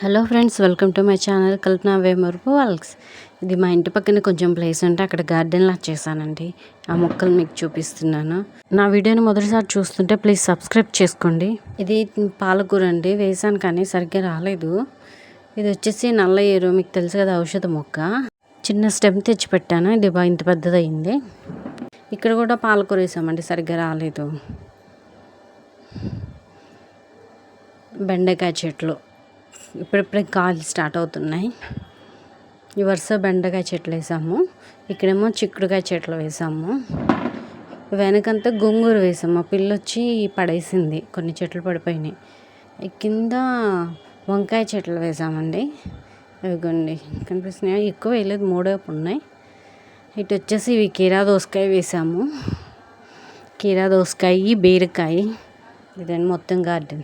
Hello friends welcome to my channel Kalpana Vemarupu walks. ఇది మా ఇంటి పక్కన కొంచెం ప్లేస్ ఉంటే అక్కడ గార్డెన్ లా చేశానండి. ఆ మొక్కలు మీకు చూపిస్తున్నాను. నా వీడియోని మొదటిసారి చూస్తుంటే ప్లీజ్ సబ్స్క్రైబ్ చేసుకోండి. ఇది పాలకూర అండి వేసాను కానీ సరిగ్గా రాలేదు. ఇది వచ్చేసి నల్ల ఏరు మీకు తెలుసు కదా ఔషధ మొక్క. చిన్న స్టెమ్ తెచ్చి పెట్టాను ఇది బాగా ఇంత పెద్దది అయింది ఇక్కడ కూడా పాలకూర వేసామండి సరిగ్గా రాలేదు. బెండకాయ చెట్లు. ఇప్పుడిప్పుడే కాయలు స్టార్ట్ అవుతున్నాయి. ఈ వరుస బెండకాయ చెట్లు వేసాము. ఇక్కడేమో చిక్కుడుకాయ చెట్లు వేసాము. వెనకంతా గోంగూర వేసాము. మా పిల్ల వచ్చి పడేసింది. కొన్ని చెట్లు పడిపోయినాయి. కింద వంకాయ చెట్లు వేసామండి. ఇవ్వండి కనిపిస్తున్నాయి? ఎక్కువ వేయలేదు మూడే ఉన్నాయి. ఇటు వచ్చేసి ఇవి కీరా దోసకాయ వేసాము. కీరా దోసకాయ బీరకాయ. ఇదండి మొత్తం గార్డెన్.